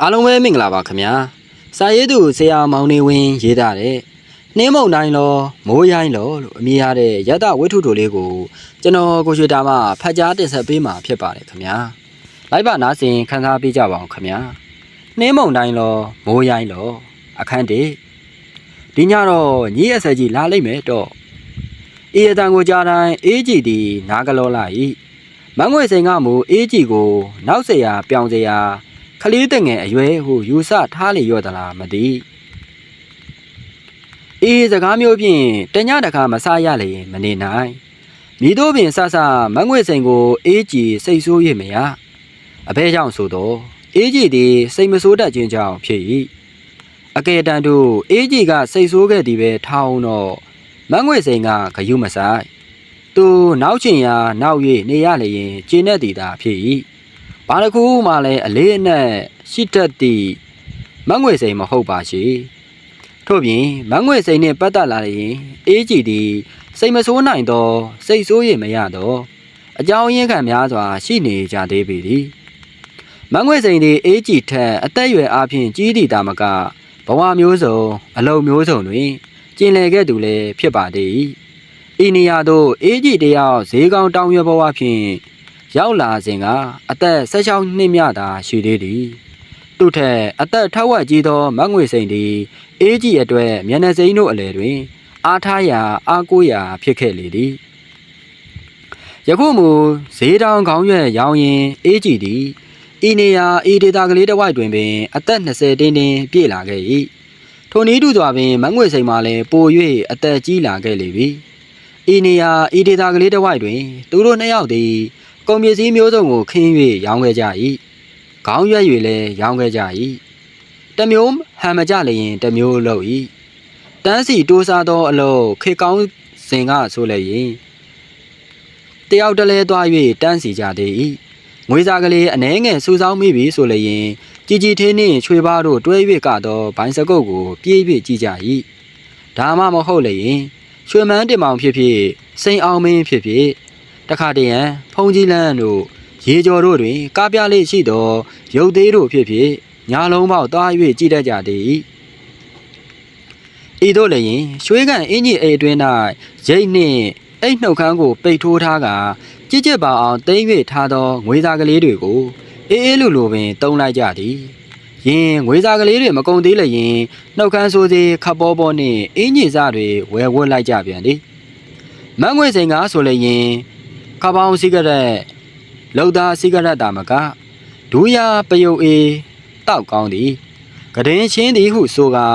အားလုံးပဲမင်္ဂလာပါခင်ဗျာစာရေးသူဆရာမောင်နေဝင်းရေးသားတဲ့နှင်းမုံတိုင်းလောမိုးရိုင်းလောလို့အမည်ရတဲ့ရတဝိထုတို့လေးကိုကျွန်တော်ကိုရွှေတာမှဖတ်ကြားတင်ဆက်ပေးမှာဖြစ်ပါတယ်ခင်ဗျာလိုက်ပါနားဆင်ခန်းစားပေးကြပါအောင်ခင်ဗျာနှင်းမုံတိုင်းလောမိုးရိုင်းလောအခန်းတေဒီညတော့ညီအဆက်ကြီးလာလိမ့်မယ်တော့အေးအတန်ကိုကြားတိုင်းအေးကြည်သည်နားကလောလာ၏မန်းငွေစိန်ကမူအေးကြည်ကိုနောက်เสียပြောင်เสีย ခလေးတငယ်အရွယ်ဟုယူဆထားလေရော့သလားမသိအေးစကားမျိုးဖြင့်တညတခါမဆရလေမနေနိုင်မိတို့ပင်ဆဆမငွေစိန်ကိုအေးကြည်စိတ်ဆိုး၍မရအဘဲကြောင့်ဆိုတော့အေးကြည်သည်စိတ်မဆိုးတတ်ခြင်းကြောင့်ဖြစ်၏အကယ်တန်တို့အေးကြည်ကစိတ်ဆိုးခဲ့သည်ပဲထောင်းတော့မငွေစိန်ကဂယုမဆိုင်သူနောက်ချင်ရာနောက်၍နေရလျင်ကျင်းတဲ့တည်တာဖြစ်၏ ဘာတစ်ခုမှလည်းအလေးအနက်ရှိတတ်သည့်မငွေစိန်မဟုတ်ပါရှိထို့ပြင်မငွေစိန်နှင့်ပတ်သက်လာရင်အေးကြည်သည်စိတ်မဆိုးနိုင်သော စိတ်ဆိုးရမရသောအကြောင်းရင်းခံများစွာ ရှိနေကြသေးပေသည်မငွေစိန်သည်အေးကြည်ထက်အသက်အရွယ်အားဖြင့်ကြီးသည့်တာမကဘဝမျိုးစုံအလုံးမျိုးစုံတွင်ကျင်လည်ခဲ့သူလည်းဖြစ်ပါသေး၏ဤနေရာသို့အေးကြည်တယောက်ဈေးကောင်းတောင်းရွယ်ဘဝဖြင့် ရောက်လာစဉ်ကအသက်16နှစ်မြသာရှိသေးသည်သူထက်အသက်ထက်ဝက်ကြီးသောမငွေစိန်သည်အေးကြည်အတွက်မျက်နှာစိမ်းတို့အလယ်တွင် အားထားရာအားကိုးရာဖြစ်ခဲ့လေသည်ယခုမူဈေးတောင်ခေါင်းရွက်ရောင်းရင်အေးကြည်သည်ဤနေရာဤဒေတာကလေးတစ်ဝိုက်တွင်ပင် အသက်20တင်းတင်းပြည့်လာခဲ့၏ထိုနည်းတူစွာပင်မငွေစိန်မှလည်းပို၍အသက်ကြီးလာခဲ့လေပြီဤနေရာဤဒေတာကလေးတစ်ဝိုက်တွင် သူတို့နှစ်ယောက်သည် ကုန်ပစ္စည်းမျိုးစုံကိုခင်း၍ရောင်းခဲ့ကြ၏ခေါင်းရွက်၍လည်းရောင်းခဲ့ကြ၏တစ်မျိုးဟန်မကြလျင်တစ်မျိုးလုပ်၏တန်းစီတိုးစားသောအလုပ်ခေကောင်းစဉ်ကဆိုလည်းရင်တယောက်တလဲသွား၍တန်းစီကြသေး၏ငွေစားကလေးအနှဲငယ်စူဆောင်းမိပြီဆိုလည်းရင်ជីជីသေးနှင့်ချွေပါတို့တွဲ၍ကတော့ဘိုင်းစကုတ်ကိုပြေး၍ကြည့်ကြ၏ဒါမှမဟုတ်လည်းရင်ရွှေမန်းတင်မောင်ဖြစ်ဖြစ်စိန်အောင်မင်းဖြစ်ဖြစ် တခါတည်းရန်ဖုန်ကြီးလန်းတို့ရေကျော်တို့တွင် ကားပြလေးရှိသောရုပ်သေးတို့ဖြစ်ဖြစ်ညာလုံးပေါက်သွား၍ကြည့်တတ်ကြသည်ဤသို့လည်းရင်ရွှေကန်အင်းကြီးအိမ်အတွင်း၌ရိတ်နှင့်အိတ်နှုတ်ခမ်းကိုပိတ်ထိုးထားကကြစ်ကြစ်ပါအောင်တိမ့်၍ထားသောငွေသားကလေးတွေကိုအေးအေးလူလိုပင်တုံးလိုက်ကြသည်ယင်ငွေသားကလေးတွေမကုန်သေးလည်းရင်နှုတ်ခမ်းဆိုးသေးခပ်ပေါ်ပေါ်နှင့်အင်းကြီးစားတွေဝယ်ဝတ်လိုက်ကြပြန်သည်မန်းငွေစိန်ကားဆိုလည်းရင် ခပောင်းစီကရက်လောက်သားစီကရက်တာမကဒူးရပယုတ်အေးတောက်ကောင်းသည်ကဒင်းချင်းသည်ဟုဆိုကာ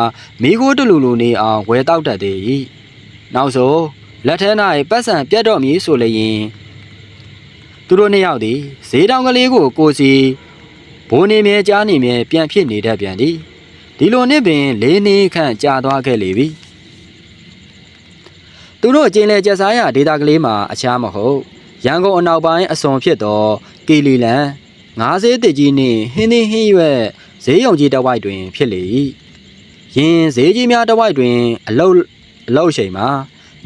မိခိုးတလူလူနေအောင်ဝဲတောက်တတ်သည်၏နောက်ဆိုလက်ထဲ၌ပတ်စံပြတ်တော့မည်ဆိုလည်းရင်သူတို့နှစ်ယောက်သည်ဈေးတောင်ကလေးကိုကိုစီဘိုးနေမြဲကြားနေမြဲပြန်ဖြစ်နေတတ်ပြန်သည်ဒီလိုနှစ်ပင်လေးနှစ်ခန့်ကြာသွားခဲ့လေပြီသူတို့ကျင်းလေကျက်စားရဒေတာကလေးမှာအခြားမဟုတ် ရန်ကုန်အနောက်ပိုင်းအစွန်ဖြစ်သောကီလီလန်ငါးစေးတစ်ကြီးနှင့်ဟင်းသင်းဟင်းရွက်ဈေးရုံကြီးတစ်ဝိုက်တွင် ဖြစ်လေ၏ယင်းဈေးကြီးများတစ်ဝိုက်တွင် အလုတ်အလုတ်ချိန်မှာ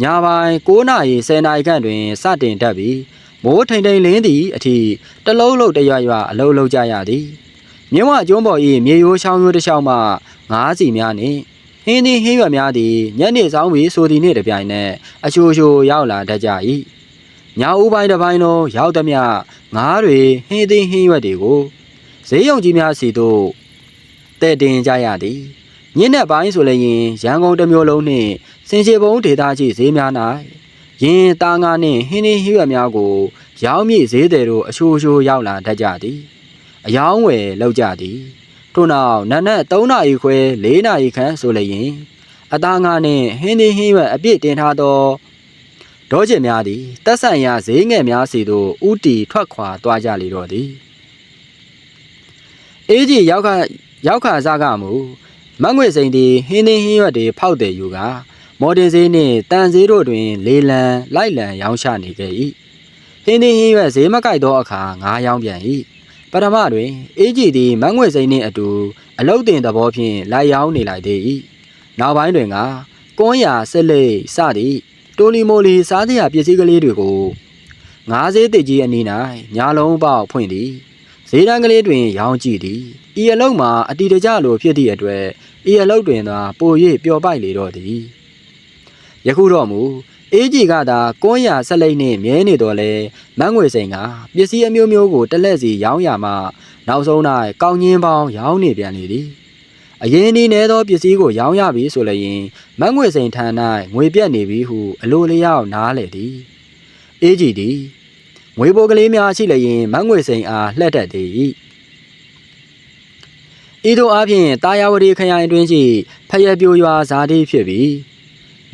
ညပိုင်း9နာရီ10နာရီခန့်တွင်စတင်တတ်ပြီးမိုးထိန်ထိန်လင်းသည့်အထိတလုံးလုံးတရွရွအလုတ်လုံးကြရသည်မြင်းဝကျွန်းပေါ်၏မြေရိုးချောင်းရိုးတစ်လျှောက်မှငါးစီများနှင့်ဟင်းသင်းဟင်းရွက်များသည်ညနေဆောင်ပြီးဆိုသည်နှင့်တပြိုင်နက်အချိုချိုရောက်လာတတ်ကြ၏ ညာဦးပိုင်းတစ်ပိုင်းသောရောက်သည်မြငါးတွေဟင်းသင်းဟင်းရွက်တွေကိုဈေးရုံကြီးများစီသို့တဲ့တင်ကြရသည်ညင်းတဲ့ပိုင်းဆိုလည်းရင်ရန်ကုန်တစ်မျိုးလုံးနှင့်စင်ချေဘုံဒေသကြီးဈေးများ၌ယင်းသားငါနှင့်ဟင်းသင်းဟင်းရွက်များကို ရောင်းမြည့်ဈေးတယ်တို့အချိုချိုရောက်လာတတ်ကြသည်အယောင်းဝယ်လောက်ကြသည်ထို့နောက်နနက်3နာရီခွဲ4နာရီခန့်ဆိုလည်းရင်အသားငါနှင့်ဟင်းသင်းဟင်းရွက်အပြည့်တင်ထားသော ဒေါကျင်များသည်တက်ဆန်ရာဈေးငယ်များစီသို့ဥတီထွက်ခွာသွားကြလေတော့သည်အေးကြီးရောက်ခရောက်ခစားကမူမငွေစိန်သည်ဟင်းသင်းဟင်းရွက်တွေဖောက်တယ်ယူကမော်ဒင်ဈေးနှင့်တန်ဈေးတို့တွင် လေလံလိုက်လံရောင်းချနေခဲ့၏ဟင်းသင်းဟင်းရွက်ဈေးမကိုက်သောအခါငါးရောင်းပြန်၏ပထမတွင်အေးကြီးသည်မငွေစိန်နှင့်အတူအလုတ်တင်သဘောဖြင့်လိုက်ရောင်းနေလိုက်သေး၏နောက်ပိုင်းတွင်ကကွန်းရာဆက်လက်စသည့် တိုလီမိုလီစားစရာပစ္စည်းကလေးတွေကိုငါးဈေးတစ်ကြီးအနီး၌ညာလုံးပေါက်ဖွင့်သည်ဈေးတန်းကလေးတွင် ရောင်းကြည့်သည်ဤအလုံးမှာအတီတကြလိုဖြစ်သည့်အတွက်ဤအလုံးတွင်သာပို၍ပျော်ပိုက်လေတော့သည်ယခုတော့မူအေးကြီးကသာကွန်းရဆက်လိမ့်နှင့်မြဲနေတော်လဲမန်းငွေစိန်ကပစ္စည်းအမျိုးမျိုးကိုတစ်လက်စီရောင်းရမှနောက်ဆုံး၌ကောင်းချင်းပေါင်းရောင်းနေပြန်လေသည် အရင်ဒီနေသောပစ္စည်းကိုရောင်းရပြီဆိုလျင်မန်းငွေစိန်ထံ၌ငွေပြတ်နေပြီဟုအလိုလျောက်နားလေသည်အေးကြီးသည်ငွေပိုကလေးများရှိလျင်မန်းငွေစိန်အားလှက်တတ်သည်ဤသို့အားဖြင့်တာယာဝတီခရိုင်အတွင်းရှိဖယက်ပြိုရွာဇာတိဖြစ်ပြီး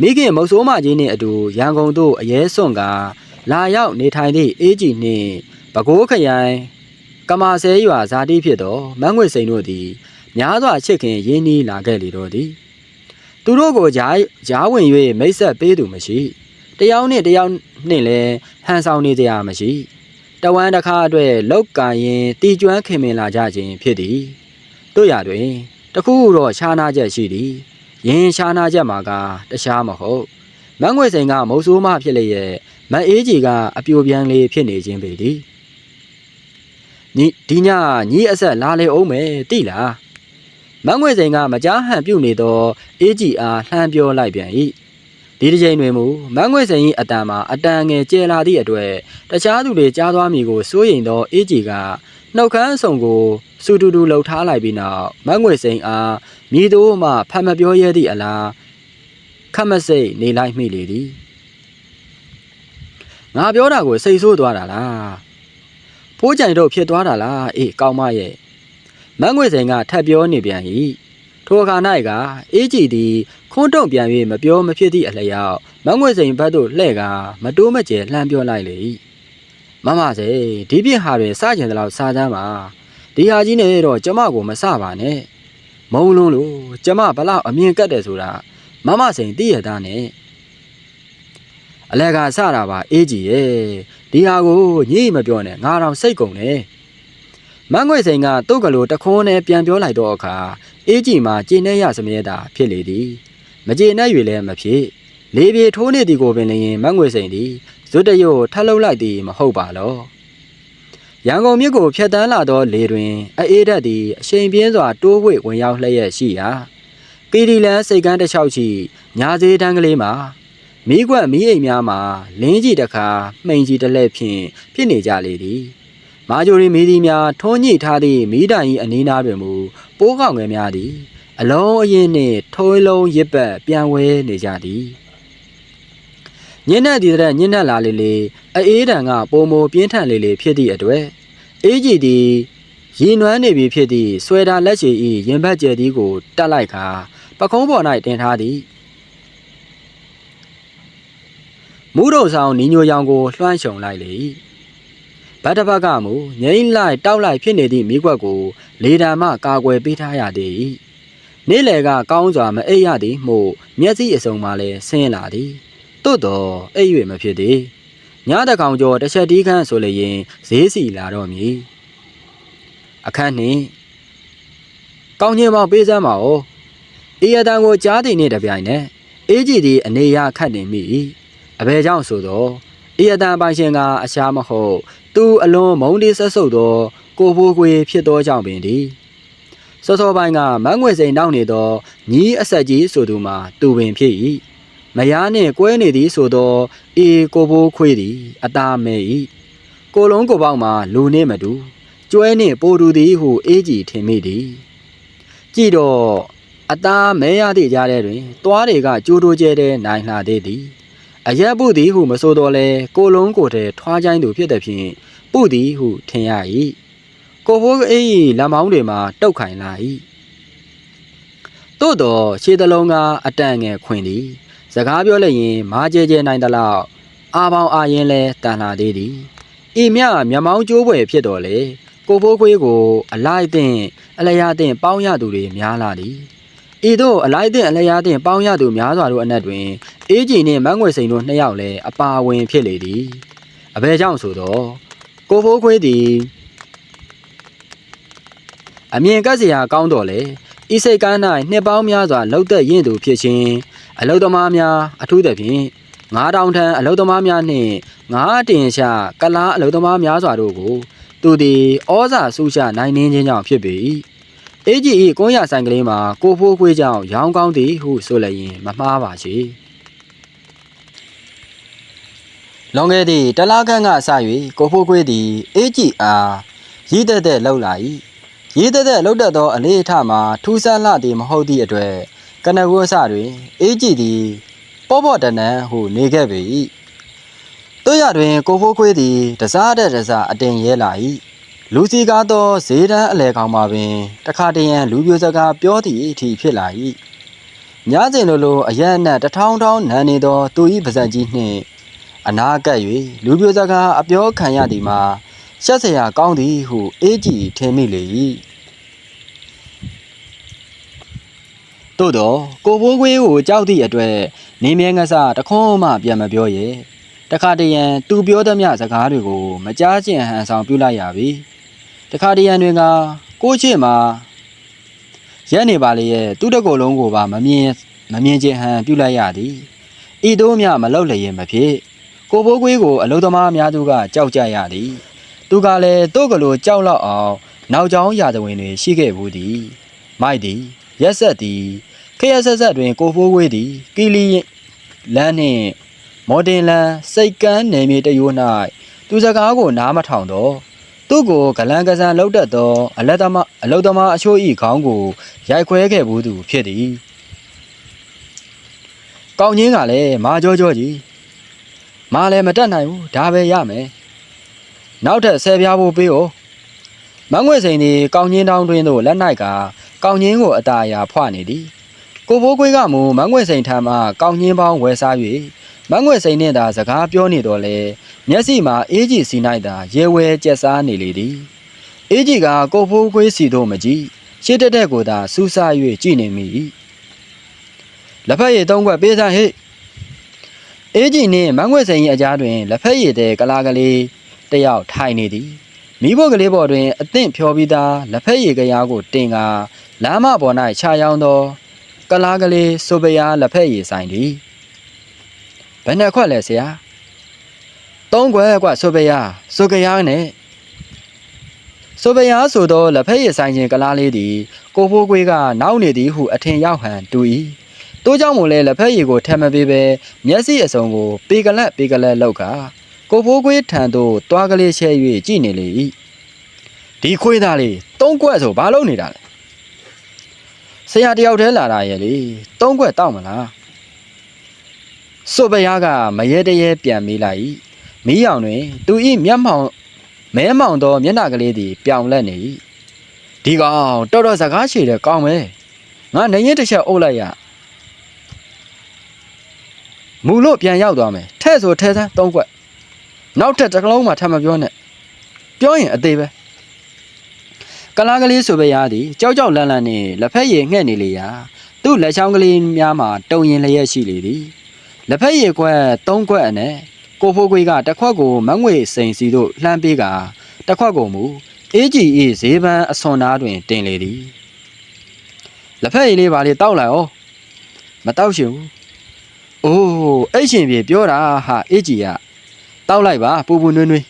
မိခင်မုတ်ဆိုးမကြီးနှင့်အတူရန်ကုန်သို့အရဲစွန့်ကလာရောက်နေထိုင်သည့်အေးကြီးနှင့်ပဲခူးခရိုင်ကမာဆဲရွာဇာတိဖြစ်သောမန်းငွေစိန်တို့သည် များစွာချစ်ခင်ရင်းနှီးလာခဲ့လေတော့သည်သူတို့ကိုဂျားဂျားဝင်၍မိတ်ဆက်ပေးသူမရှိတယောက်နှင့်တယောက်နှင့်လည်းဟန်ဆောင်နေကြရမရှိတဝမ်းတစ်ခါအတွက်လောက်ကင်ရင်တီကျွမ်းခင်မင်လာကြခြင်းဖြစ်သည်တို့ရတွင်တခုခုတော့ရှားနာချက်ရှိသည်ယင်းရှားနာချက်မှာကတခြားမဟုတ်မန်းငွေစိန်ကမုတ်ဆိုးမဖြစ်လျက်မတ်အေးကြီးကအပြိုပြန်လေးဖြစ်နေခြင်းပေသည်ညီဒီညညီအဆက်လာလေအောင်မယ်တိလား မန်းငွေစိန်ကမကြားဟန်ပြုတ်နေသောအေးကြီးအားလှမ်းပြောလိုက်ပြန်၏ဒီတစ်ချိန်တွင်မူမန်းငွေစိန်၏အတန်မှာအတန်ငယ်ကျဲလာသည့်အတွက်တခြားသူတွေကြားသွားမည်ကိုစိုးရိမ်သောအေးကြီးကနှုတ်ခမ်းအစုံကိုစူတူတူလှုပ်ထားလိုက်ပြီးနောက်မတ်ငွေစိန်အားမိတို့မှဖတ်မပြောရသည့်အလားခတ်မစိတ်နေလိုက်မိလေသည်ငါပြောတာကိုစိတ်ဆိုးသွားတာလားဖိုးကြိုင်တော့ဖြစ်သွားတာလားအေးကောင်းမရဲ့ မတ်ငွေစိန်ကထပ်ပြောနေပြန်၏ထိုအခါ၌ကအေးကြည်သည်ခွန်းတုံပြန်၍မပြောမဖြစ်သည့်အလျောက်မတ်ငွေစိန်ဘက်သို့လှည့်ကမတိုးမကျဲလှမ်းပြောလိုက်လေ၏မမစေဒီပြစ်ဟာတွင်စကြင်တလောက်စားချမ်းပါဒီဟာကြီးနဲ့တော့ကျမကိုမစပါနဲ့မုံလုံးလို့ကျမဘလောက်အမြင်ကတ်တယ်ဆိုတာမမစိန်သိရတာနဲ့အလဲကစတာပါအေးကြီးရဲ့ဒီဟာကိုညိမပြောနဲ့ငါတော့စိတ်ကုန်တယ် မန်းငွေစိန်ကတုတ်ကလေးတခွန်းနဲ့ပြန်ပြောလိုက်တော့အခါအေးကြီးမှာကျင်းနေရစမြဲတာဖြစ်လေသည်မကျေနပ်၍လည်းမဖြစ်လေပြေထိုးနေသည်ကိုပင်လျင်မန်းငွေစိန်သည်ဇွတ်တရုတ်ထပ်လုပ်လိုက်သည်မဟုတ်ပါလောရန်ကုန်မြို့ကိုဖျက်တမ်းလာသောလေတွင်အေးဓာတ်သည်အရှိန်ပြင်းစွာတိုးဝှေ့ဝင်ရောက်လျက်ရှိရာကီဒီလန်စိတ်ကန်းတစ်လျှောက်ရှိညာသေးတန်းကလေးမှာမိကွက်မိအိမ်များမှာလင်းကြီးတစ်ခါမှိန်ကြီးတစ်လက်ဖြင့်ဖြစ်နေကြလေသည် မာဂျိုရီမီဒီများထုံးညှိထားသည့်မိတိုင်၏အနီးနားတွင်မူပိုးကောင်ငယ်များသည် အလုံးအရင်နှင့်ထိုးလုံးရစ်ပတ်ပြန်ဝဲနေကြသည်ညနေတည်တဲ့ညနေလာလေလေအေးတံကပုံမပြင်းထန်လေလေဖြစ်သည့်အတွက်အေးကြီးသည်ရည်နွမ်းနေပြီဖြစ်သည့်ဆွဲတာလက်ချီဤရင်ဘတ်ကျဲသည်ကိုတတ်လိုက်ခါပခုံးပေါ်၌တင်ထားသည်မူးတော်ဆောင်နီညိုရောင်ကိုလွှမ်းခြုံလိုက်လေ၏ ဗတ်တစ်ဖက်ကမူငိမ့်လိုက်တောက်လိုက်ဖြစ်နေသည့်မိကွက်ကိုလေတံမှကာကွယ်ပေးထားရသည်၏နေ့လယ်ကကောင်းစွာမအိပ်ရသည်မှုမျက်စိအစုံမှလည်းဆင်းလာသည်သို့တော်အိပ်၍မဖြစ်သည်ညတကောင်ကျော်တစ်ချက်တီးခန့်ဆိုလျင်ဈေးစီလာတော့မည်အခန်းနှင့်ကောင်းချင်းမောင်ပေးစမ်းပါဦးအေးရတန်ကိုကြားတင်နေတပြိုင်နက်အေးကြည်သည်အနေရခတ်နေမိ၏အဘယ်ကြောင့်ဆိုတော့အေးရတန်ပိုင်ရှင်ကအရှားမဟုတ် သူအလွန်မုန်းလေးဆက်ဆုပ်သောကိုဖိုးခွေဖြစ်သောကြောင့်ပင်သည်စောစောပိုင်းကမန်းငွေစိန်နောက်နေသောညီးအဆက်ကြီးဆိုသူမှာသူပင်ဖြစ်၏မယားနှင့်ကွဲနေသည်ဆိုသောအေကိုဘိုးခွေးသည်အသားမဲ၏ကိုလုံးကိုပေါက်မှာလူနှင့်မတူကျွဲနှင့်ပိုတူသည်ဟုအေးကြည်ထင်မိသည်ကြည့်တော့အသားမဲရသည့်ကြားထဲတွင်သွားတွေကကြိုးတိုးကျဲတဲ့နိုင်လှသေးသည် အရက်ပုသည်ဟုမဆိုတော့လဲကိုလုံးကိုယ်တည်းထွားချိုင်းသူဖြစ်တဲ့ဖြင့်ပုသည်ဟုထင်ရ၏ကိုဘိုးအေး၏လက်မောင်းတွေမှာတုတ်ခိုင်လာ၏သို့တော့ခြေသလုံးကအတန်ငယ်ခွင်သည်စကားပြောလိုက်ရင်မားကျဲကျဲနိုင်သလောက်အာပေါင်အာရင်လဲတန်လာသေးသည်ဤမြမျက်မောင်းကျိုးပွဲဖြစ်တော်လေကိုဖိုးခွေးကို အလိုက်တဲ့အလျားတဲ့ပေါင်းရသူတွေများလာသည် ဤသို့အလိုက်တဲ့အလျားတဲ့ပေါင်းရသူများစွာတို့အနက်တွင်အေးကြီးနှင့်မန်းငွေစိန်တို့နှစ်ယောက်လည်းအပါဝင်ဖြစ်လေသည်အဘဲကြောင့်ဆိုတော့ကိုဖိုးခွေးသည်အမြင်ကပ်စရာကောင်းတော်လေဤစိတ်ကမ်း၌နှစ်ပေါင်းများစွာလှုပ်သက်ရင့်သူဖြစ်ခြင်းအလုသမားများအထူးသဖြင့်9000ထံအလုသမားများနှင့်ငါးတင်ရှာကလားအလုသမားများစွာတို့ကိုသူသည်ဩဇာဆုရှနိုင်နှင်းခြင်းကြောင့်ဖြစ်ပေ၏ အေးကြီးဤကွန်ရဆိုင်ကလေးမှာကိုဖိုးခွေးကြောင့်ရောင်းကောင်းသည်ဟုဆိုလည်းရင်မမှားပါချေလွန်ခဲ့သည့်တလားခန့်ကစ၍ကိုဖိုးခွေးသည်အေးကြီးအားရည်သက်သက်လှုပ်လာ၏ရည်သက်သက်လှုပ်တတ်သောအလေးအထမှာထူးဆန်းလှသည်မဟုတ်သည့်အတွက်ကနကူအစတွင်အေးကြီးသည်ပေါ့ပေါ့တန်တန်ဟုနေခဲ့ပေ၏တို့ရတွင်ကိုဖိုးခွေးသည်တစားတဲ့တစားအတင်ရဲလာ၏ လူစီကားသောဈေးတန်းအလဲကောင်မှာပင်တခါတရံလူပြိုစကားပြောသည့်အထိဖြစ်လာ၏ညစဉ်လိုလိုအရန်နဲ့တထောင်းထောင်းနန်းနေသောသူ၏ပါဇက်ကြီးနှင့်အနာကပ်၍လူပြိုစကားအပြောခံရသည်မှာရှက်စရာကောင်းသည်ဟု အေးကြည်ထင်မိလေ၏သို့တော့ကိုဘိုးကွေးကိုကြောက်သည့်အတွက်နေမြဲငဆတခွန်းမှပြန်မပြောရဲ့တခါတရံသူပြောသည်မစကားတွေကို မကြားကျင်ဟန်ဆောင်ပြုလိုက်ရပြီ။ တခါတရံတွင်ကကိုချစ်မှာရက်နေပါလေရဲ့သူ့တကောလုံးကိုပါမမြင်မမြင်ခြင်းဟန်ပြုလိုက်ရသည်ဤတို့မြမလောက်လျင်မဖြစ်ကိုဘိုးကွေးကိုအလုသမားအများစုကကြောက်ကြရသည် သူကလည်းတို့ကလေးကြောက်လောက်အောင်နောက်ကျောင်းရာဇဝင်တွေရှိခဲ့ဘူးသည်မိုက်သည်ရက်ဆက်သည်ခရက်ဆက်ဆက်တွင်ကိုဘိုးကွေးသည်ကီလီလမ်းနှင့်မော်တင်လန်စိတ်ကန်းနယ်မြေတရိုး၌သူစကားကိုနားမထောင်တော့ သူ့ကိုဂလန်ကစားလှုပ်တတ်သောအလက်သမားအလုသမားအချို့ဤခေါင်းကိုရိုက်ခွဲခဲ့ဘူးသူဖြစ်သည်ကောင်းချင်းကလည်းမာကြောကြောကြီး မလည်းမတက်နိုင်ဘူးဒါပဲရမယ်နောက်ထပ်ဆယ်ပြားဖို့ပေး哦မငွေစိန်ဒီကောင်းချင်းတောင်းတွင်းသို့လက်၌ကကောင်းချင်းကိုအตาအရာဖွနေသည်ကိုဘိုးခွေးကမူမငွေစိန်ထံမှကောင်းချင်းပေါင်းဝယ်စား၍မငွေစိန်နှင့်သာစကားပြောနေတော့လေ မျက်စိမှာအေးကြီးစီ၌သာရဲဝဲကျက်စားနေလေသည်အေးကြီးကကိုဘိုးခွေးစီသို့မကြည့်ရှေ့တက်တက်ကိုသာစူးစား၍ကြည့်နေမိ၏လက်ဖက်ရည်သုံးခွက်ပေးစမ်းဟေ့အေးကြီးနှင့်မန်းငွေစိန်၏အကြားတွင်လက်ဖက်ရည်တဲ့ကလာကလေးတစ်ယောက်ထိုင်နေသည်မိဖို့ကလေးပေါ်တွင်အသင့်ဖြောပြီးသားလက်ဖက်ရည်ကရားကိုတင်ကာလမ်းမပေါ်၌ခြာရောင်းသောကလာကလေးဆိုပရားလက်ဖက်ရည်ဆိုင်သည်ဘယ်နဲ့ခွက်လဲဆရာ သုံးခွက်ကွဆိုပရားဆိုကရားနဲ့ဆိုပရားဆိုသောလက်ဖက်ရည်ဆိုင်ချင်းကလားလေးသည်ကိုဖိုးကွေးကနောက်နေသည်ဟုအထင်ရောက်ဟန်တူ၏တိုးကြောင့်မို့လဲလက်ဖက်ရည်ကိုထမ်းမပေးဘဲမျက်စိအစုံကိုပေကလက်ပေကလက်လောက်ကကိုဖိုးကွေးထံသို့တွားကလေးချဲ၍ကြည့်နေလေ၏ဒီခွေးသားလေးသုံးကွက်ဆိုဘာလုပ်နေတာလဲဆရာတယောက်တည်းလာတာရဲ့လေသုံးကွက်တောက်မလားဆိုပရားကမရဲတရဲပြန်မေးလိုက်၏ မီးရောင်တွင် သူ၏မျက်မှောင်မဲမောင်သောမျက်နှာကလေးသည်ပြောင်လက်နေ၏ဒီကောင်တော်တော်စကားရှည်တယ်ကောင်းပဲငါနေရင်တစ်ချက်အုပ်လိုက်ရမူလို့ပြန်ရောက်သွားမယ်ထဲ့ဆိုထဲ့စမ်းသုံးခွက်နောက်ထပ်တစ်ကလုံးမှထပ်မပြောနဲ့ပြောရင်အသေးပဲကလားကလေးဆိုပဲရသည်ကြောက်ကြောက်လန့်လန့်နဲ့လက်ဖက်ရည်ငှက်နေလေရာသူ့လက်ချောင်းကလေးများမှာတုံရင်လျက်ရှိလေသည်လက်ဖက်ရည်ခွက်သုံးခွက်အနက် ကိုဖိုးခွေးကတစ်ခွက်ကိုမငွေစိန်စီတို့လှမ်းပေးကတစ်ခွက်ကိုမူအေးကြီးအေးဈေးပန်းအစွန်သားတွင်တင်လေသည်လက်ဖက်ရည်လေးပါလေတောက်လိုက်ဩမတောက်ရှင်ဘူး။အိုးအဲ့ရှင်ပြေပြောတာဟာအေးကြီးကတောက်လိုက်ပါပူပူနွေးနွေး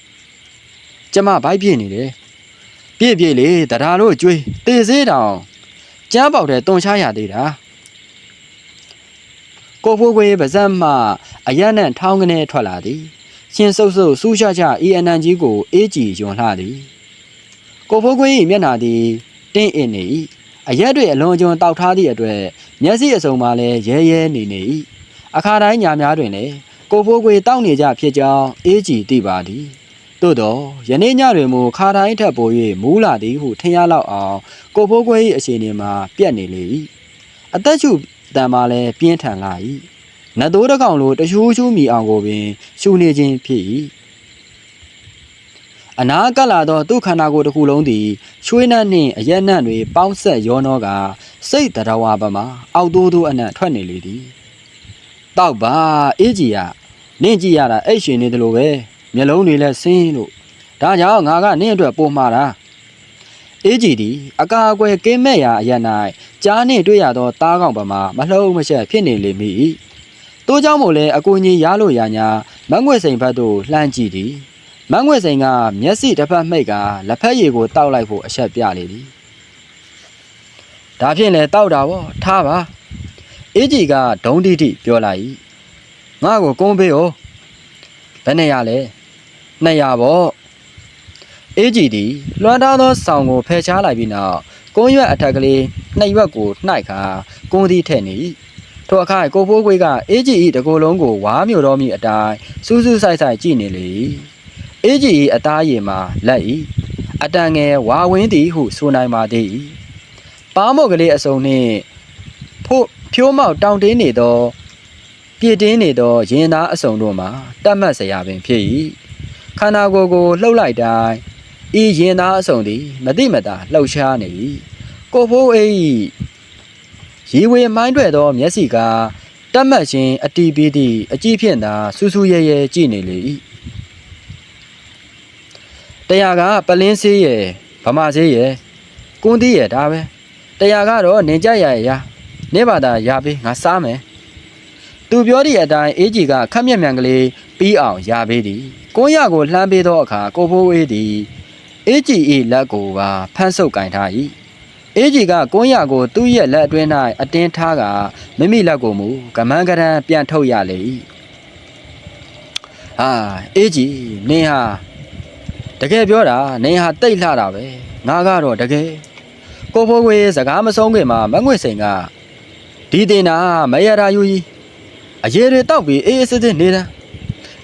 ကျမဘိုက်ပြည့်နေတယ်။ပြည့်ပြည့်လေတရားလို့ကျွေးတေစေးတောင်ကျမ်းပေါက်တဲ့တွန်ချရသေးတာ။ ကိုဖိုးခွေးပါဇက်မှအရက်နဲ့ထောင်းကနေထွက်လာသည်။ရှင်ဆုပ်ဆုပ်စူးရှချဤအနံကြီးကိုအေးကြီးယွန်လှသည်။ကိုဖိုးခွေး၏မျက်နှာသည်တင်းအင်းနေ၏။အရက်တွေအလွန်အကျွံတောက်ထားသည့်အတွက်မျက်စိအစုံမှလည်းရဲရဲနေနေ၏။အခါတိုင်းညာများတွင်လည်းကိုဖိုးကွေတောက်နေကြဖြစ်ကြောင်းအေးကြည်သိပါသည်သို့တော့ယနေ့ညတွင်မူခါတိုင်းထက်ပို၍မူးလာသည်ဟုထင်ရလောက်အောင်ကိုဖိုးကွေ၏အခြေအနေမှာပြက်နေလေ၏အသက်ရှူ တံမှာလည်းပြင်းထန်လာ၏နတ်သိုးတစ်ကောင်လိုတရှူးရှူးမိအောင်ကိုပင်ရှူနေခြင်းဖြစ်၏အနာကပ်လာသောသူ့ခန္ဓာကိုယ်တစ်ခုလုံးသည်ချွေးနှံ့နှင့်အရက်နှံ့တွေပေါင်းဆက်ရောနှောကစိတ်တရဝပမှာအောက်တိုးတိုးအနံ့ထွက်နေလေသည်တောက်ပါအေးကြီးကနင့်ကြည့်ရတာအဲ့ရှင်နေတယ်လို့ပဲမျက်လုံးတွေလည်းဆင်းလို့ဒါကြောင့်ငါကနင့်အတွက်ပို့မှာတာ အေးကြီးသည်အကာအကွယ်ကင်းမဲ့ရာအရ၌ကြားနှင့်တွေ့ရသောတားကောင်ပမာမလှုပ်မရှက်ဖြစ်နေလေမိ၏တိုးเจ้าမို့လဲအကူကြီးရလို့ရညာမန်းငွေစိန်ဘက်သို့လှမ်းကြည့်သည်မန်းငွေစိန်ကမျက်စိတစ်ဖက်မှိတ်ကလက်ဖက်ရည်ကိုတောက်လိုက်ဖို့အချက်ပြလေသည် ဒါဖြင့်လဲတောက်တာဗောထားပါအေးကြီးကဒုံတိတိပြောလိုက်ငါ့ကိုကုန်းပေးဦးဘယ်နဲ့ရလဲ200ဗော အေးကြီးဒီလွှမ်းထားသောဆောင်ကိုဖယ်ရှားလိုက်ပြီးနောက်ကုန်းရွက်အထက်ကလေးနှစ်ရွက်ကိုနှိုက်ခါကုန်းသီးထဲ့နေထိုအခါကိုဖိုးကွေးကအေးကြီးဤတကိုယ်လုံးကိုဝါမျိုးတော်မိအတိုင်းစူးစူးဆိုင်ဆိုင်ကြည့်နေလေအေးကြီးဤအသားရည်မှာလက်ဤအတန်ငယ်ဝါဝင်းသည်ဟုဆိုနိုင်ပါသည်ပါမော့ကလေးအစုံနှင့်ဖို့ဖြိုးမောက်တောင်တင်းနေသောပြည့်တင်းနေသောရင်သားအစုံတို့မှာတတ်မှတ်စရာပင်ဖြစ်၏ခန္ဓာကိုယ်ကိုလှုပ်လိုက်တိုင်း ဤရင်သားအစုံသည်မတိမတာလှုပ်ရှားနေ၏ကိုဖိုးအေးရီဝေမိုင်းတွေ့သောမျက်စိကတတ်မှတ်ခြင်းအတီးပြီးသည့်အကြည့်ဖြင့်သာစူးစူးရဲရဲကြည့်နေလေ၏တရားကပလင်းဆေးရယ်ဗမာဆေးရယ်ကွန်းသီးရယ်ဒါပဲတရားကတော့နင်ကြရရရနေပါတာရပေးငါစားမယ်သူပြောသည့်အတိုင်းအေးကြီးကခက်မြက်မြန်ကလေးပြီးအောင်ရပေးသည်ကိုရကိုလှမ်းပေးသောအခါကိုဖိုးအေးသည် အေးကြီး၏လက်ကိုပါဖမ်းဆုပ်ကင်ထား၏အေးကြီးကကွန်းရကိုသူ့ရဲ့လက်အတွင်း၌အတင်းထားကမိမိလက်ကိုမူကမန်းကရန်ပြန်ထုတ်ရလေ၏ဟာအေးကြီးနင်ဟာတကယ်ပြောတာနင်ဟာတိတ်လှတာပဲငါကတော့တကယ်ကိုဖိုးကွေစကားမဆုံးခင်မှာမငွေစိန်ကဒီတင်တာမရတာယူကြီးအရေးတွေတောက်ပြီးအေးအေးစစ်စစ်နေတာ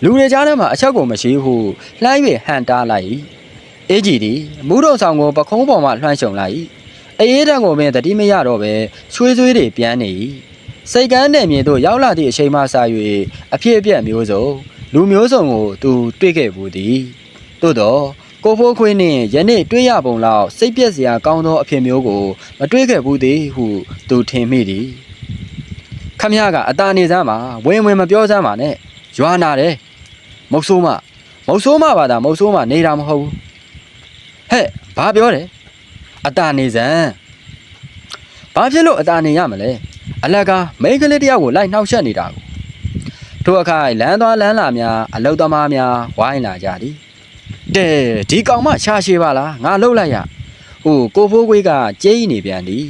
လူတွေကြားထဲမှာအချက်ကိုမရှိဘူးလှိုင်းပြီးဟန်တားလိုက် အေးကြီးဒီမူးတော်ဆောင်ကိုပခုံးပေါ်မှာလွှမ်းရှုံလိုက်အေးတံကိုပင်တတိမရတော့ပဲချွေးချွေးတွေပြန်နေစိတ်ကန်းတဲ့မြေတို့ရောက်လာသည့်အချိန်မှစ၍အဖြစ်အပျက်မျိုးစုံလူမျိုးစုံကိုသူတွေ့ခဲ့ဘူးသည်သို့တော့ကိုဖိုးခွေးနှင့်ယနေ့တွေ့ရပုံလောက်စိတ်ပြက်စရာကောင်းသောအဖြစ်မျိုးကိုမတွေ့ခဲ့ဘူးသည်ဟုသူထင်မိသည်ခမည်းကအตาနေစမ်းမှာဝင်ဝင်မပြောစမ်းပါနဲ့ရွာနာတယ်မုတ်ဆိုးမမုတ်ဆိုးမပါတာမုတ်ဆိုးမနေတာမဟုတ်ဘူး ဟဲ့ဘာပြောတယ်အတာနေစံဘာဖြစ်လို့အတာနေရမလဲအလကားမိန်းကလေးတယောက်ကိုလိုက်နှောက်ယှက်နေတာကိုတို့အခိုင်လမ်းသွားလမ်းလာများအလုသမားများဝိုင်းလာကြသည်တဲဒီကောင်မရှာရှည်ပါလားငါလှုပ်လိုက်ရဟိုကိုဖိုးကွေးကကြေးနေပြန်သည်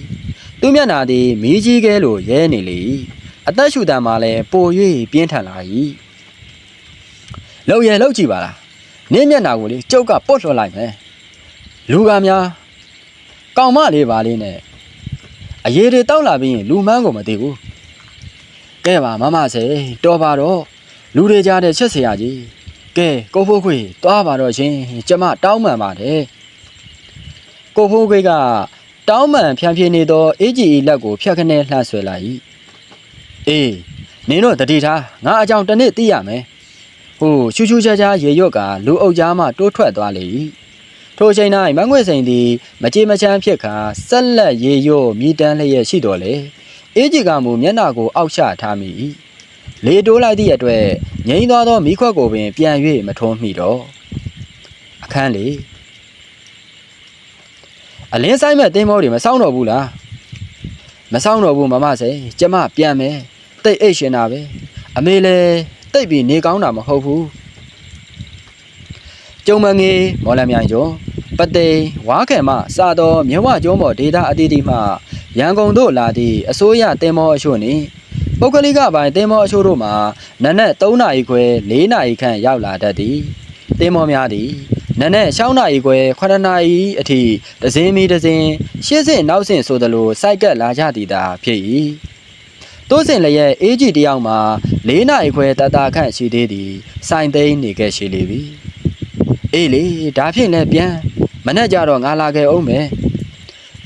သူမျက်နာသည်မီးကြီးကဲလိုရဲနေလေအသက်ရှူတံမှာလည်းပို၍ပြင်းထန်လာ၏လှုပ်ရဲလှုပ်ကြည့်ပါလားနင်းမျက်နာကိုလေကျုပ်ကပုတ်လွှတ်လိုက်မယ် လူကများကောင်မလေးပါလေးနဲ့အရေးတွေတောက်လာပြီးရင်လူမန်းကိုမသိဘူးကဲပါမမဆယ်တော်ပါတော့လူတွေကြားတဲ့ချက်စရာကြီးကဲကိုဖိုးခွေသွားပါတော့ရှင်ကျမတောင်းပန်ပါတယ်ကိုဖိုးခွေကတောင်းပန်ဖြန့်ဖြေနေသောအေးကြီးအီလက်ကိုဖျက်ခနဲလှဆွဲလိုက်အေးနင်တို့တတိထားငါအကြောင်းတနေ့သိရမယ်ဟိုရှူးရှူးချာချာရေရွက်ကလူအုပ်ကြားမှတိုးထွက်သွားလေ၏ ထိုအချိန်၌မငွေစိန်သည်မကြေမချမ်းဖြစ်ခါဆက်လက်ရေရွတ်မြည်တမ်းလျက်ရှိတော်လေအေးကြီးကမူမျက်နှာကိုအောက်ချထားမိ၏လေတိုးလိုက်သည့်အတွက်ငိမ့်သွားသောမိခွက်ကိုပင်ပြန်၍မထုံးမိတော့အခန်းလေအလင်းဆိုင်မဲ့တင်းမောတွေမစောင်းတော့ဘူးလားမစောင်းတော့ဘူးမမစိန်ကျမပြန်မယ်တိတ်အိတ်ရှင်တာပဲအမေလည်းတိတ်ပြီးနေကောင်းတာမဟုတ်ဘူး ကျုံမငေမော်လမြိုင်ကျော်ပသိမ်ဝါခဲမစသောမြဝကျုံးမော်ဒေတာအတီးတီမှရန်ကုန်တို့လာသည့်အစိုးရတင်းမောအချို့နှင့်ပုဂ္ဂလိကပိုင်းတင်းမောအချို့တို့မှာနနက်3နာရီခွဲ4နာရီခန့်ရောက်လာတတ်သည်တင်းမောများသည်နနက်6နာရီခွဲ9နာရီအထိတစင်းမီတစင်းရှေ့ဆင့်နောက်ဆင့်ဆိုသလိုစိုက်ကပ်လာကြသည်သာဖြစ်၏တိုးစင်လည်းရဲ့အေးကြီးတယောက်မှာ၄နာရီခွဲတတခန့်ရှိသေးသည်စိုင်သိန်းနေခဲ့ရှိလေပြီ အေးလေဒါဖြင့်လည်းပြန်မနဲ့ကြတော့ငါလာခဲ့အောင်မယ်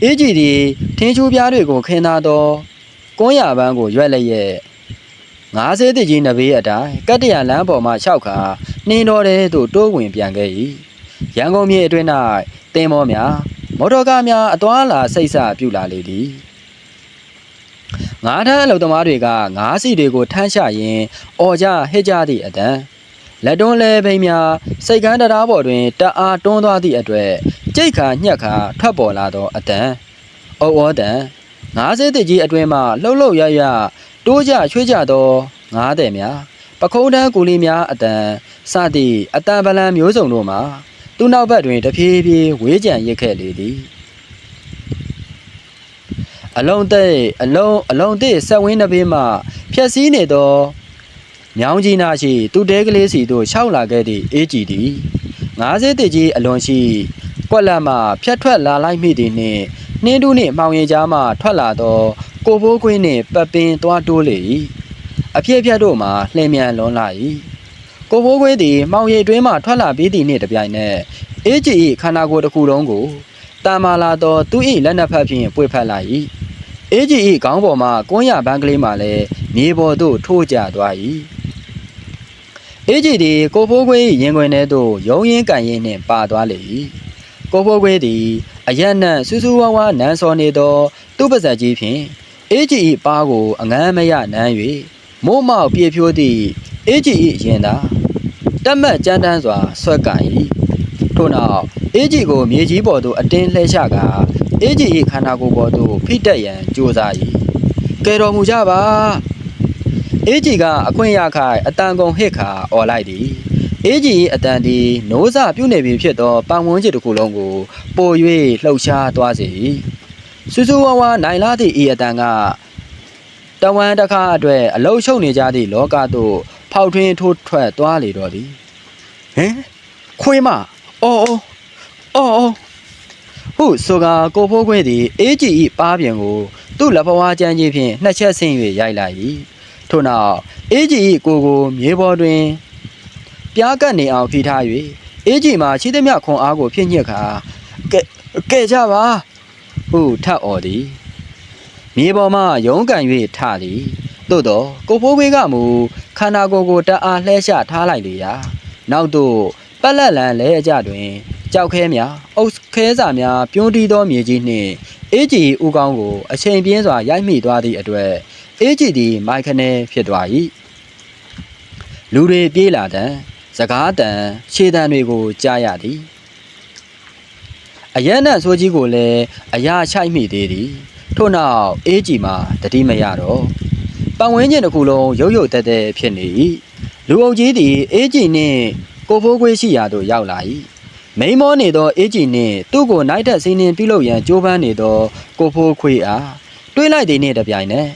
အေးကြီးသည်ထင်းချိုးပြားတွေကိုခင်းသားသောကွန်းရပန်းကိုရွက်လျက်ငါးစေးတကြီးနဘေးအတိုင်းကတ္တရလမ်းပေါ်မှလျှောက်ခါနှင်းတော်တဲ့သို့တိုးဝင်ပြန်ခဲ့၏ရန်ကုန်မြို့အတွင်း၌တင်းမောများမော်တော်ကားများအသွာလာစိတ်ဆပြုလာလေသည်ငါးထမ်းအလုပ်သမားတွေကငါးစီတွေကိုထမ်းရှာရင်းအော်ကြဟစ်ကြသည့်အတန် လက်တွန်းလဲဘိန်းများစိတ်ကန်းတရားပေါ်တွင်တအားတွန်းသွားသည့်အတွက်ကြိတ်ခါညှက်ခါထွက်ပေါ်လာသောအတန်အော်အော်တန်ငါးစဲတစ်ကြီးအတွင်းမှလှုပ်လှုပ်ရရတိုးကြချွေးကြသောငါးတဲ့များပခုံးတန်းကူလီများအတန်စသည့်အတန်ပလံမျိုးစုံတို့မှာသူ့နောက်ဘက်တွင်တဖြည်းဖြည်းဝေးကြံရစ်ခဲ့လေသည်အအလုံးသိပ်အလုံးအလုံးသိပ်ဆက်ဝင်းတစ်ပင်းမှဖြက်စီးနေသော မြောင်းကြီးနာရှိသူတဲကလေးစီတို့ရှောက်လာခဲ့သည့်အေးကြည်သည်90တကြီးအလွန်ရှိကွက်လက်မှဖြတ်ထွက်လာလိုက်မိသည်နှင့်နှင်းတူးနှင့်မှောင်ရင်ကြားမှထွက်လာသောကိုဘိုးကွင်းနှင့်ပတ်ပင်သွားတိုးလေ၏အဖြစ်အပျက်တို့မှာလှည့်မြန်လွန်လာ၏ကိုဘိုးကွင်းသည်မှောင်ရိပ်တွင်းမှထွက်လာပြီးသည့်နှင့်တပြိုင်နက်အေးကြည်၏ခန္ဓာကိုယ်တစ်ခုလုံးကိုတာမာလာသောသူ၏လက်နက်ဖက်ဖြင့်ပွေဖက်လာ၏အေးကြည်၏ခေါင်းပေါ်မှကွန်းရပန်းကလေးမှလည်းမြေပေါ်သို့ထိုးကျသွား၏ အေးကြည်သည်ကိုဘိုးကွင်း၏ရင်ခွင်ထဲသို့ရုံရင်းကန်ရင်းနှင့်ပါသွားလေ၏ကိုဘိုးကွင်းသည်အရက်နှံ့စူးစူးဝါးဝါနန်းစော်နေသော သူ့ပါဇက်ကြီးဖြင့်အေးကြည်၏ပါးကိုအငမ်းမရနမ်း၍မိုးမောက်ပြေဖြိုးသည့်အေးကြည်၏ရင်သာတက်မတ်ကြမ်းတမ်းစွာဆွဲကန်၏ထို့နောက်အေးကြည်ကိုမြေကြီးပေါ်သို့အတင်းလှဲချကာအေးကြည်၏ခန္ဓာကိုယ်ပေါ်သို့ဖိတက်ရန်ကြိုးစား၏ကဲတော်မူကြပါ အေးကြည်ကအခွင့်ရခိုင်အတန်ကုန်ဟစ်ခါអော်လိုက်သည်အေးကြည်၏အတန်သည်နိုးစပြုတ်နေပြီဖြစ်သောပန်ဝန်းကျင်တစ်ခုလုံးကိုပို၍လှုပ်ရှားသွားစေ၏စူးစူးဝါးဝါနိုင်လာသည့်ဤအတန်ကတဝမ်းတစ်ခါအတွက်အလုရှုပ်နေကြသည့်လောကသို့ဖောက်ထွင်းထိုးထွက်သွားလေတော့သည်ဟင်ခွေးမအော်အော်အော်အော်ဟုဆိုကကိုဖိုးခွေးသည်အေးကြည်၏ပါးပြန်ကိုသူ့လက်ဖွားချမ်းကြီးဖြင့်နှစ်ချက်ဆင်း၍ရိုက်လိုက်၏ ထို့နောက်အေးကြည်၏ကိုကိုမြေပေါ်တွင်ပြားကပ်နေအောင်ဖိထား၍အေးကြီးမှာချီးသမျှခွန်အားကိုဖြည့်ညက်ခါကဲကဲကြပါဟုထပ်អော်သည်မြေပေါ်မှရုံးကန်၍ထသည်သို့တော့ကိုဖိုးခွေးကမူခန္ဓာကိုယ်ကိုတအားလှဲရှထားလိုက်လေရာနောက်သို့ပက်လက်လန်လဲအကြတွင်ကြောက်ခဲများအုတ်ခဲစာများပြုံးတီးသောမြေကြီးနှင့်အေးကြီးဦးကောင်းကိုအချိန်ပြင်းစွာရိုက်မိသွားသည့်အတွက် အေးကြီးသည်မိုက်ခနဲဖြစ်သွား၏လူတွေပြေးလာတဲ့စကားတန်ခြေတံတွေကိုကြားရသည်အရန်နဲ့ဆိုကြီးကိုလည်းအရာချိုက်မိသေးသည်ထို့နောက်အေးကြီးမှာတတိမရတော့ပတ်ဝန်းကျင်တစ်ခုလုံးရုပ်ရုပ်တက်တက်ဖြစ်နေ၏လူအုပ်ကြီးသည်အေးကြီးနှင့်ကိုဖိုးခွေးရှိရာသို့ရောက်လာ၏မိန်မောနေသောအေးကြီးနှင့်သူ့ကိုနိုင်တက်စင်းနှင်းပြုလုပ်ရန်ကြိုးပမ်းနေသောကိုဖိုးခွေးအားတွေးလိုက်သည်နှင့်တပြိုင်နက်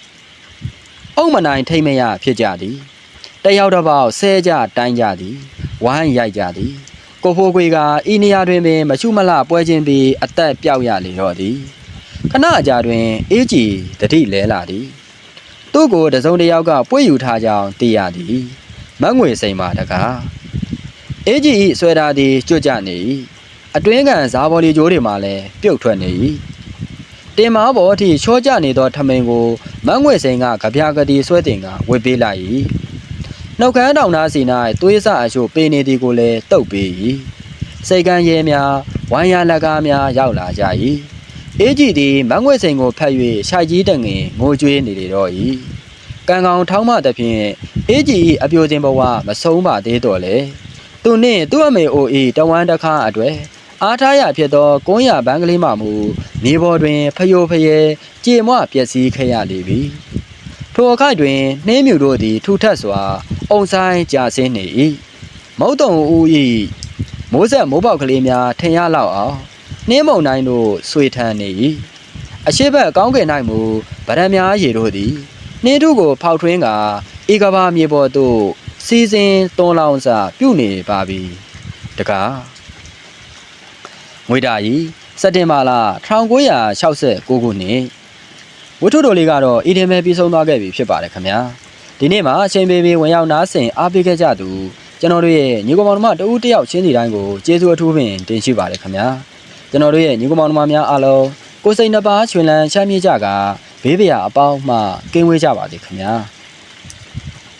အုံမနိုင်ထိမ့်မရဖြစ်ကြသည်တယောက်တစ်ပေါက်ဆဲကြတိုင်းကြသည်ဝိုင်းရိုက်ကြသည်ကိုဖိုးခွေကဤနေရာတွင်ပင်မချုမလှပွဲခြင်းသည်အသက်ပြောက်ရလေတော့သည်ခဏအကြာတွင်အေးကြီးတတိလဲလာသည်သူ့ကိုတစုံတစ်ယောက်ကပွေ့ယူထားကြောင်းသိရသည်မတ်ငွေစိန်ပါတကားအေးကြီး၏ဆွဲထားသည်ကြွကြနေ၏အတွင်းကန်ဇာဘော်လီကျိုးတွေမှလည်းပြုတ်ထွက်နေ၏ တင်မာဘောအထိချောကျနေသောထမိန်ကိုမတ်ငွေစိန်ကကြပြာကတိဆွဲတင်ကဝစ်ပေးလိုက်၏နှုတ်ခမ်းတောင်သားစီ၌သွေးစအချို့ပေးနေသည်ကိုလည်းတုတ်ပေး၏စိတ်ကန်းရဲများဝိုင်းရလက်ကားများရောက်လာကြ၏အေးကြည့်သည်မတ်ငွေစိန်ကိုဖက်၍ရှိုက်ကြီးတငင်ငိုကြွေးနေလေတော့၏ကံကောင်ထောင်းမှသဖြင့်အေးကြည်၏အပြိုစင်ဘဝမဆုံးပါသေးတော့လေသူနှင့်သူ့အမေအို၏တဝမ်းတစ်ခါအတွေ့ အားထားရဖြစ်သောကုန်းရဘန်းကလေးမှမူမြေပေါ်တွင် ဖယိုဖယဲကြေမွပျက်စီးခဲ့ရလေပြီထိုအခိုက်တွင်နှင်းမြူတို့သည်ထူထပ်စွာအုံဆိုင်ကြာဆင်းနေ၏မုတ်တုံဦး၏မိုးဆက်မိုးပေါက်ကလေးများထင်ရလောက်အောင်နှင်းမုံတိုင်းတို့ဆွေထန်းနေ၏အရှိဘက်ကောင်းကင်၌မူဗရံများရေတို့သည်နှင်းထုကို ဖောက်ထွင်းကာဧကဘာမြေပေါ်သို့စီစဉ်သွန်လောင်းစာပြုနေပါပြီတကား ငွေတာကြီးစက်တင်ဘာလ1969ခုနှစ်ဝတ္ထုတော်လေးကတော့အီဒင်ပဲပြီးဆုံးသွားခဲ့ပြီဖြစ်ပါတယ်ခင်ဗျာဒီနေ့မှာအချိန်ပေးပြီးဝင်ရောက်နားဆင်အားပေးခဲ့ကြသူကျွန်တော်တို့ရဲ့ညီကောင်မောင်နှမတဦးတယောက်ချင်းစီတိုင်းကိုကျေးဇူးအထူးပင်တင်ရှိပါတယ်ခင်ဗျာကျွန်တော်တို့ရဲ့ညီကောင်မောင်နှမများအားလုံးကိုယ်စိတ်နှပါချွင်လန်းချမ်းမြေ့ကြကဘေးပရာအပေါင်းမှကင်းဝေးကြပါစေခင်ဗျာ